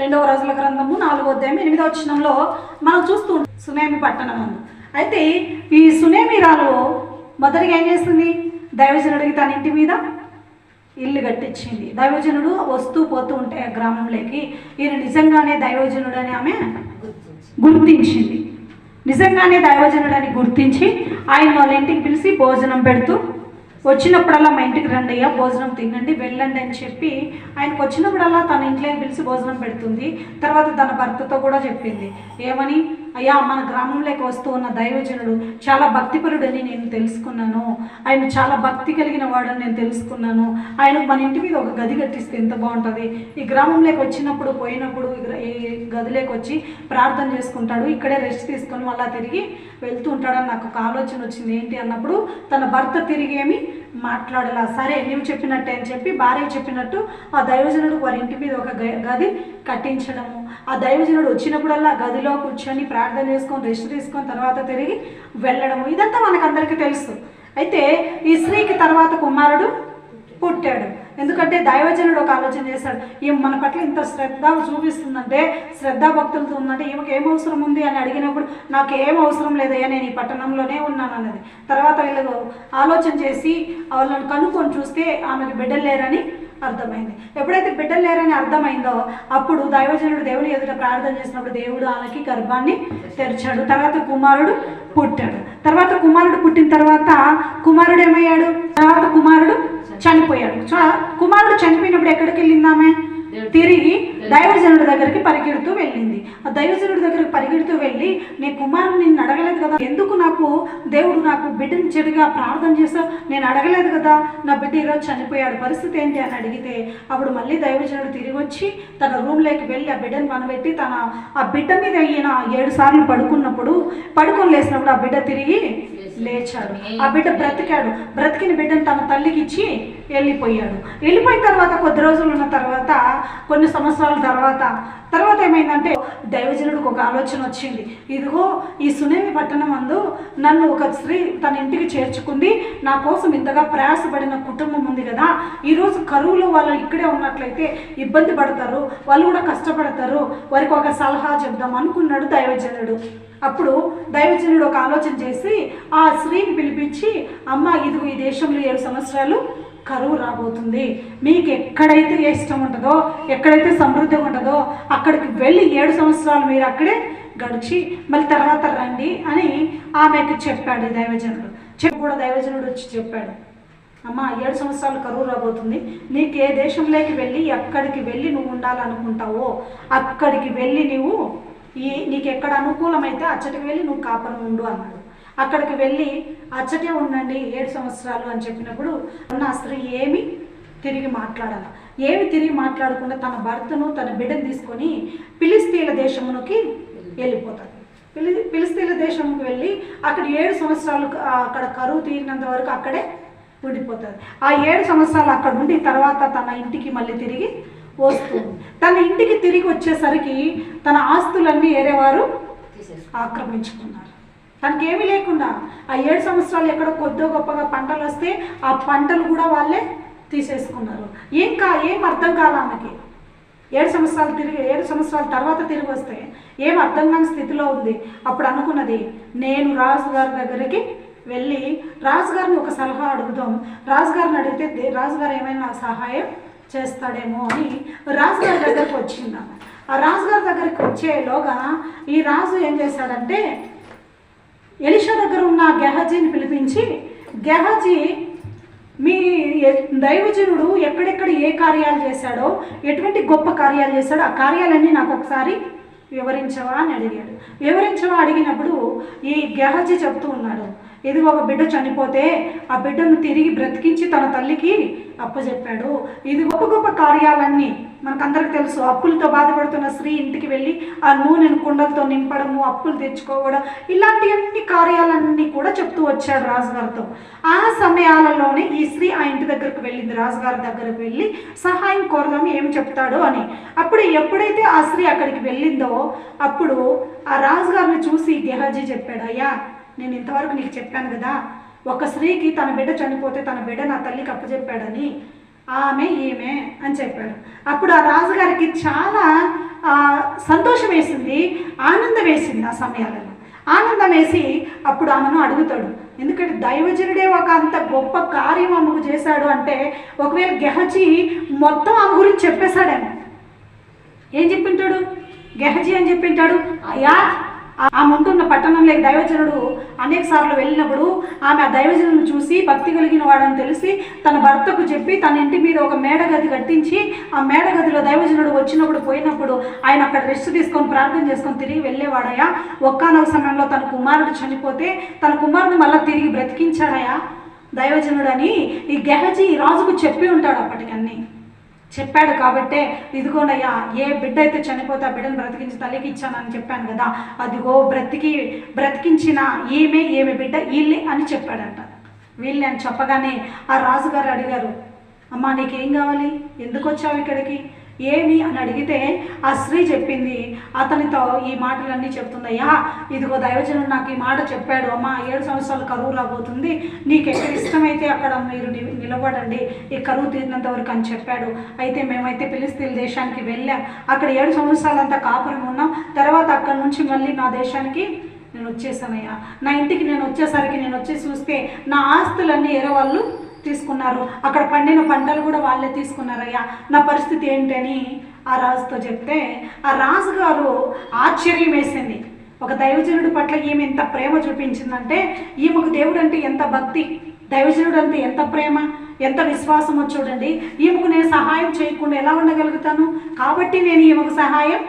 రెండవ రాజుల గ్రంథము నాలుగో అధ్యాయం ఎనిమిదవ చిన్నంలో మనం చూస్తూ సునేమి పట్టణం అందు. అయితే ఈ సునేమి రాలు మొదటిగా ఏం చేస్తుంది? దైవజనుడికి తన ఇంటి మీద ఇల్లు కట్టించింది. దైవజనుడు వస్తూ పోతూ ఉంటే ఆ గ్రామంలోకి ఈయన నిజంగానే దైవజనుడు అని ఆమె గుర్తించింది. నిజంగానే దైవజనుడని గుర్తించి ఆయన వాళ్ళ ఇంటికి పిలిచి భోజనం పెడుతూ వచ్చినప్పుడల్లా మా ఇంటికి రండి అయ్యా భోజనం తినండి వెళ్ళండి అని చెప్పి ఆయనకు వచ్చినప్పుడల్లా తన ఇంట్లో పిలిచి భోజనం పెడుతుంది. తర్వాత తన భర్తతో కూడా చెప్పింది. ఏమని? అయ్యా మన గ్రామంలోకి వస్తూ ఉన్న దైవజనుడు చాలా భక్తిపరుడని నేను తెలుసుకున్నాను. ఆయన చాలా భక్తి కలిగిన వాడని నేను తెలుసుకున్నాను. ఆయన మన ఇంటి మీద ఒక గది కట్టిస్తే ఎంత బాగుంటుంది? ఈ గ్రామంలోకి వచ్చినప్పుడు పోయినప్పుడు ఈ ఈ గదిలోకి వచ్చి ప్రార్థన చేసుకుంటాడు. ఇక్కడే రెస్ట్ తీసుకొని మళ్ళీ తిరిగి వెళ్తూ ఉంటాడని నాకు ఒక ఆలోచన వచ్చింది. ఏంటి అన్నప్పుడు తన భర్త తిరిగేమి మాట్లాడలా. సరే నువ్వు చెప్పినట్టే అని చెప్పి భార్య చెప్పినట్టు ఆ దైవజనుడు వారి ఇంటి మీద ఒక గ- గది కట్టించడము. ఆ దైవజనుడు వచ్చినప్పుడల్లా గదిలో కూర్చొని ప్రార్థన చేసుకొని రెస్ట్ తీసుకొని తర్వాత తిరిగి వెళ్ళడము. ఇదంతా మనకందరికీ తెలుసు. అయితే ఈ స్త్రీకి తర్వాత కుమారుడు పుట్టాడు. ఎందుకంటే దైవజనుడు ఒక ఆలోచన చేశాడు ఈమె మన పట్ల ఇంత శ్రద్ధ చూపిస్తుందంటే శ్రద్ధా భక్తులతో ఉందంటే ఈమెకి ఏం అవసరం ఉంది? అని అడిగినప్పుడు నాకు ఏం అవసరం లేదయ్యా నేను ఈ పట్టణంలోనే ఉన్నాను అన్నది. తర్వాత వీళ్ళు ఆలోచన చేసి వాళ్ళని కనుక్కొని చూస్తే ఆమెకు బిడ్డలు లేరని అర్థమైంది. ఎప్పుడైతే బిడ్డలు లేరని అర్థమైందో అప్పుడు దైవజనుడు దేవుని ఎదుట ప్రార్థన చేసినప్పుడు దేవుడు ఆమెకి గర్భాన్ని తెరిచాడు. తర్వాత కుమారుడు పుట్టాడు. తర్వాత కుమారుడు పుట్టిన తర్వాత కుమారుడు ఏమయ్యాడు? తర్వాత కుమారుడు చనిపోయాడు. చ- కుమారుడు చనిపోయినప్పుడు ఎక్కడికి వెళ్ళింది ఆమె? తిరిగి దైవజనుడి దగ్గరికి పరిగెడుతూ వెళ్ళింది. ఆ దైవజనుడి దగ్గరికి పరిగెడుతూ వెళ్ళి నీ కుమారుని నిన్ను అడగలేదు కదా? ఎందుకు నాకు దేవుడు నాకు బిడ్డని చెడుగా ప్రార్థన చేస్తా నేను అడగలేదు కదా? నా బిడ్డ ఈరోజు చనిపోయాడు. పరిస్థితి ఏంటి? అని అడిగితే అప్పుడు మళ్ళీ దైవజనుడు తిరిగి వచ్చి తన రూమ్లోకి వెళ్ళి ఆ బిడ్డని పనబెట్టి తన ఆ బిడ్డ మీద ఈయన ఏడు సార్లు పడుకున్నప్పుడు పడుకొని లేసినప్పుడు ఆ బిడ్డ తిరిగి లేచాడు. ఆ బిడ్డ బ్రతికాడు. బ్రతికిన బిడ్డను తన తల్లికి ఇచ్చి వెళ్ళిపోయాడు. వెళ్ళిపోయిన తర్వాత కొద్ది రోజులు ఉన్న తర్వాత కొన్ని సంవత్సరాల తర్వాత తర్వాత ఏమైందంటే దైవజనుడికి ఒక ఆలోచన వచ్చింది. ఇదిగో ఈ సునేమి పట్టణం అందు నన్ను ఒక స్త్రీ తన ఇంటికి చేర్చుకుంది. నా కోసం ఇంతగా ప్రయాసపడిన కుటుంబం ఉంది కదా. ఈరోజు కరువులో వాళ్ళు ఇక్కడే ఉన్నట్లయితే ఇబ్బంది పడతారు. వాళ్ళు కూడా కష్టపడతారు. వారికి ఒక సలహా చెప్దాం అనుకున్నాడు దైవజనుడు. అప్పుడు దైవజనుడు ఒక ఆలోచన చేసి ఆ స్త్రీని పిలిపించి అమ్మ ఇదిగో ఈ దేశంలో ఏడు సంవత్సరాలు కరువు రాబోతుంది. మీకు ఎక్కడైతే ఇష్టం ఉంటుందో ఎక్కడైతే సమృద్ధిగా ఉంటుందో అక్కడికి వెళ్ళి ఏడు సంవత్సరాలు మీరు అక్కడే గడిచి మళ్ళీ తర్వాత రండి అని ఆమెకు చెప్పాడు దైవజనుడు. చెప్పు కూడా దైవజనుడు వచ్చి చెప్పాడు. అమ్మ ఏడు సంవత్సరాలు కరువు రాబోతుంది. నీకు ఏ దేశంలోకి వెళ్ళి ఎక్కడికి వెళ్ళి నువ్వు ఉండాలనుకుంటావో అక్కడికి వెళ్ళి నువ్వు ఈ నీకు ఎక్కడ అనుకూలమైతే అచ్చటికి వెళ్ళి నువ్వు కాపరం ఉండు అన్నాడు. అక్కడికి వెళ్ళి అచ్చటే ఉండండి ఏడు సంవత్సరాలు అని చెప్పినప్పుడు ఉన్న ఆ స్త్రీ ఏమి తిరిగి మాట్లాడాల. ఏమి తిరిగి మాట్లాడకుండా తన భర్తను తన బిడ్డను తీసుకొని ఫిలిస్తీన్ల దేశమునకి వెళ్ళిపోతాడు పిలి ఫిలిస్తీన్ల దేశంకి వెళ్ళి అక్కడ ఏడు సంవత్సరాలు అక్కడ కరువు తీరినంత వరకు అక్కడే ఉండిపోతుంది ఆ ఏడు సంవత్సరాలు అక్కడ ఉండి తర్వాత తన ఇంటికి మళ్ళీ తిరిగి వస్తుంది తన ఇంటికి తిరిగి వచ్చేసరికి తన ఆస్తులన్నీ ఏరేవారు ఆక్రమించుకున్నారు. తనకి ఏమీ లేకుండా ఆ ఏడు సంవత్సరాలు ఎక్కడ కొద్దో గొప్పగా పంటలు వస్తే ఆ పంటలు కూడా వాళ్ళే తీసేసుకున్నారు. ఏం కా ఏం అర్థం కాల ఆమెకి? ఏడు సంవత్సరాలు తిరిగి ఏడు సంవత్సరాల తర్వాత తిరిగి వస్తే ఏం అర్థం కాని స్థితిలో ఉంది? అప్పుడు అనుకున్నది నేను రాజుగారి దగ్గరికి వెళ్ళి రాజుగారిని ఒక సలహా అడుగుదాం. రాజుగారిని అడిగితే రాజుగారు ఏమైనా సహాయం చేస్తాడేమో అని రాజుగారి దగ్గరకు వచ్చింది ఆ రాజుగారి దగ్గరికి వచ్చేలోగా ఈ రాజు ఏం చేశాడంటే ఎలిషా దగ్గర ఉన్న గెహజీని పిలిపించి గెహజీ మీ దైవజనుడు ఎక్కడెక్కడ ఏ కార్యాలు చేశాడో ఎటువంటి గొప్ప కార్యాలు చేశాడో ఆ కార్యాలన్నీ నాకు ఒకసారి వివరించవా? అని అడిగాడు. వివరించవా? అడిగినప్పుడు ఈ గెహజీ చెప్తూ ఉన్నాడు. ఏదో ఒక బిడ్డ చనిపోతే ఆ బిడ్డను తిరిగి బ్రతికించి తన తల్లికి అప్పచెప్పాడు ఇది గొప్ప గొప్ప కార్యాలన్నీ. మనకందరికి తెలుసు అప్పులతో బాధపడుతున్న స్త్రీ ఇంటికి వెళ్ళి ఆ నూనెను కుండలతో నింపడము అప్పులు తెచ్చుకోవడం ఇలాంటివన్నీ కార్యాలన్నీ కూడా చెప్తూ వచ్చాడు రాజుగారితో. ఆ సమయాలలోనే ఈ స్త్రీ ఆ ఇంటి దగ్గరకు వెళ్ళింది. రాజుగారి దగ్గరకు వెళ్ళి సహాయం కోరదాం ఏం చెప్తాడో అని. అప్పుడు ఎప్పుడైతే ఆ స్త్రీ అక్కడికి వెళ్ళిందో అప్పుడు ఆ రాజుగారిని చూసి గెహాజీ చెప్పాడు అయ్యా నేను ఇంతవరకు నీకు చెప్పాను కదా ఒక స్త్రీకి తన బిడ్డ చనిపోతే తన బిడ్డ నా తల్లికి అప్పచెప్పాడని ఆమె ఈమె అని చెప్పాడు. అప్పుడు ఆ రాజుగారికి చాలా సంతోషం వేసింది ఆనందం వేసింది ఆ సమయాలలో. ఆనందం వేసి అప్పుడు ఆమెను అడుగుతాడు ఎందుకంటే దైవజనుడే ఒక అంత గొప్ప కార్యం ఆమెకు చేశాడు అంటే ఒకవేళ గెహజీ మొత్తం ఆమె గురించి చెప్పేశాడేమో. ఏం చెప్పింటాడు? గెహజీ అని చెప్పింటాడు? అయ్యా ఆమె ఉంటున్న పట్టణంలో దైవజనుడు అనేక సార్లు వెళ్ళినప్పుడు ఆమె ఆ దైవజనుడు చూసి భక్తి కలిగిన వాడని తెలిసి తన భర్తకు చెప్పి తన ఇంటి మీద ఒక మేడగది కట్టించి ఆ మేడగదిలో దైవజనుడు వచ్చినప్పుడు పోయినప్పుడు ఆయన అక్కడ రెస్ట్ తీసుకొని ప్రార్థన చేసుకొని తిరిగి వెళ్ళేవాడయా ఒక్కనొక సమయంలో తన కుమారుడు చనిపోతే తన కుమారుడు మళ్ళీ తిరిగి బ్రతికించాడయా దైవజనుడని ఈ గెహజీ ఈ రాజుకు చెప్పి ఉంటాడు అప్పటికన్నీ. చెప్పాడు కాబట్టే ఇదిగోనయ్యా ఏ బిడ్డ అయితే చనిపోతే ఆ బిడ్డను బ్రతికించి తల్లికి ఇచ్చానని చెప్పాను కదా అదిగో బ్రతికి బ్రతికించిన ఈమె ఈమె బిడ్డ వీళ్ళే అని చెప్పాడంట. వీళ్ళే అని చెప్పగానే ఆ రాజుగారు అడిగారు అమ్మా నీకేం కావాలి? ఎందుకు వచ్చావు ఇక్కడికి? ఏమి అని అడిగితే ఆ స్త్రీ చెప్పింది అతనితో ఈ మాటలన్నీ చెప్తుందయ్యా ఇదిగో దైవజనుడు నాకు ఈ మాట చెప్పాడు. అమ్మ ఏడు సంవత్సరాలు కరువు రాబోతుంది. నీకు ఎక్కడ ఇష్టమైతే అక్కడ మీరు నిలబడండి. ఈ కరువు తీరినంత వరకు అని చెప్పాడు. అయితే మేమైతే పిలిస్తీన్ దేశానికి వెళ్ళాం. అక్కడ ఏడు సంవత్సరాలంతా కాపురం ఉన్నాం. తర్వాత అక్కడ నుంచి మళ్ళీ నా దేశానికి నేను వచ్చేసానయ్యా. నా ఇంటికి నేను వచ్చేసరికి నేను వచ్చి చూస్తే నా ఆస్తులన్నీ ఎరవాళ్ళు తీసుకున్నారు. అక్కడ పండిన పంటలు కూడా వాళ్ళే తీసుకున్నారయ్యా. నా పరిస్థితి ఏంటని ఆ రాజుతో చెప్తే ఆ రాజుగారు ఆశ్చర్యం వేసింది. ఒక దైవజనుడి పట్ల ఈమె ఎంత ప్రేమ చూపించిందంటే ఈమెకు దేవుడు అంటే ఎంత భక్తి దైవజనుడు అంటే ఎంత ప్రేమ ఎంత విశ్వాసమో చూడండి. ఈమెకు నేను సహాయం చేయకుండా ఎలా ఉండగలుగుతాను? కాబట్టి నేను ఈమెకు సహాయం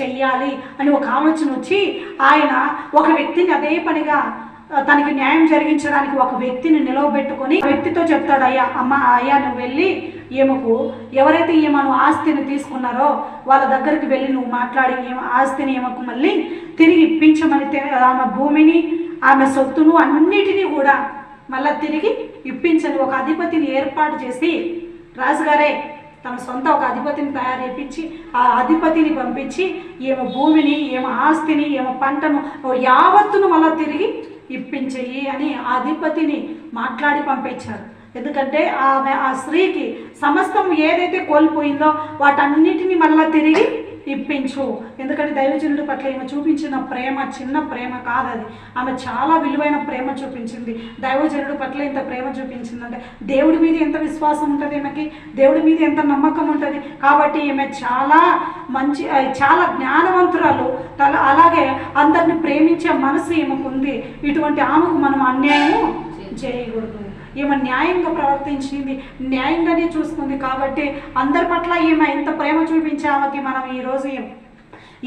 చెయ్యాలి అని ఒక ఆలోచన వచ్చి ఆయన ఒక వ్యక్తిని అదే పనిగా తనకి న్యాయం జరిగించడానికి ఒక వ్యక్తిని నిలవబెట్టుకొని వ్యక్తితో చెప్తాడు అయ్యా అమ్మ అయ్యా నువ్వు వెళ్ళి ఈమెకు ఎవరైతే ఈమెను ఆస్తిని తీసుకున్నారో వాళ్ళ దగ్గరికి వెళ్ళి నువ్వు మాట్లాడి ఈమె ఆస్తిని ఈమెకు మళ్ళీ తిరిగి ఇప్పించమని తె- ఆమె భూమిని ఆమె సొత్తును అన్నిటినీ కూడా మళ్ళా తిరిగి ఇప్పించని ఒక అధిపతిని ఏర్పాటు చేసి రాజుగారే తన సొంత ఒక అధిపతిని తయారు చేయించి ఆ అధిపతిని పంపించి ఏమో భూమిని ఏమో ఆస్తిని ఏమో పంటను యావత్తును మళ్ళా తిరిగి ఇప్పించేయి అని ఆ అధిపతిని మాట్లాడి పంపించారు. ఎందుకంటే ఆమె ఆ స్త్రీకి సమస్తం ఏదైతే కోల్పోయిందో వాటన్నిటిని మళ్ళా తిరిగి ఇప్పించు. ఎందుకంటే దైవజనుడి పట్ల ఈమె చూపించిన ప్రేమ చిన్న ప్రేమ కాదు అది ఆమె చాలా విలువైన ప్రేమ చూపించింది. దైవజనుడి పట్ల ఇంత ప్రేమ చూపించిందంటే దేవుడి మీద ఎంత విశ్వాసం ఉంటుంది ఈమెకి? దేవుడి మీద ఎంత నమ్మకం ఉంటుంది? కాబట్టి ఈమె చాలా మంచి చాలా జ్ఞానవంతురాలు. తల అలాగే అందరిని ప్రేమించే మనసు ఈమెకు ఉంది ఇటువంటి ఆమెకు మనం అన్యాయము చేయకూడదు. ఈమె న్యాయంగా ప్రవర్తించింది న్యాయంగానే చూసుకుంది కాబట్టి అందరి పట్ల ఈమె ఎంత ప్రేమ చూపించే ఆమెకి మనం ఈరోజు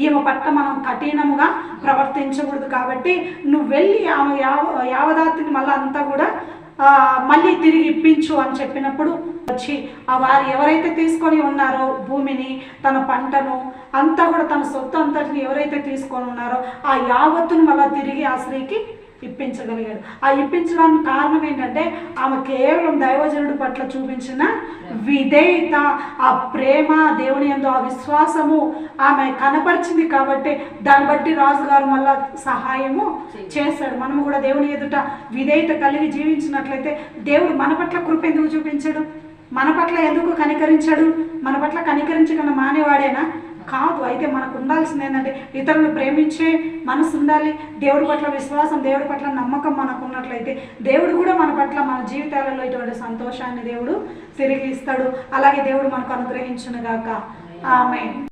ఈమె పట్ల మనం కఠినముగా ప్రవర్తించకూడదు కాబట్టి నువ్వు వెళ్ళి ఆమె యావ యావదాతిని మళ్ళీ అంతా కూడా మళ్ళీ తిరిగి ఇప్పించు అని చెప్పినప్పుడు వచ్చి ఆ వారు ఎవరైతే తీసుకొని ఉన్నారో భూమిని తన పంటను అంతా కూడా తన సొత్తు అంతటిని ఎవరైతే తీసుకొని ఉన్నారో ఆ యావత్తును మళ్ళీ తిరిగి ఆ స్త్రీకి ఇప్పించగలిగాడు. ఆ ఇప్పించడానికి కారణం ఏంటంటే ఆమె కేవలం దైవజనుడి పట్ల చూపించిన విధేయత ఆ ప్రేమ దేవుని యందు ఆ విశ్వాసము ఆమె కనపరిచింది కాబట్టి దాన్ని బట్టి రాజుగారు మళ్ళా సహాయము చేశాడు. మనము కూడా దేవుని ఎదుట విధేయత కలిగి జీవించినట్లయితే దేవుడు మన పట్ల కృప ఎందుకు చూపించాడు? మన పట్ల ఎందుకు కనికరించాడు? మన పట్ల కనికరించకుండా మానేవాడేనా? కాదు. అయితే మనకు ఉండాల్సింది ఏంటంటే ఇతరులను ప్రేమించే మనసు ఉండాలి. దేవుడి పట్ల విశ్వాసం దేవుడి పట్ల నమ్మకం మనకు ఉన్నట్లయితే దేవుడు కూడా మన పట్ల మన జీవితాలలో ఇటువంటి సంతోషాన్ని దేవుడు తిరిగి ఇస్తాడు. అలాగే దేవుడు మనకు అనుగ్రహించును గాక. ఆమె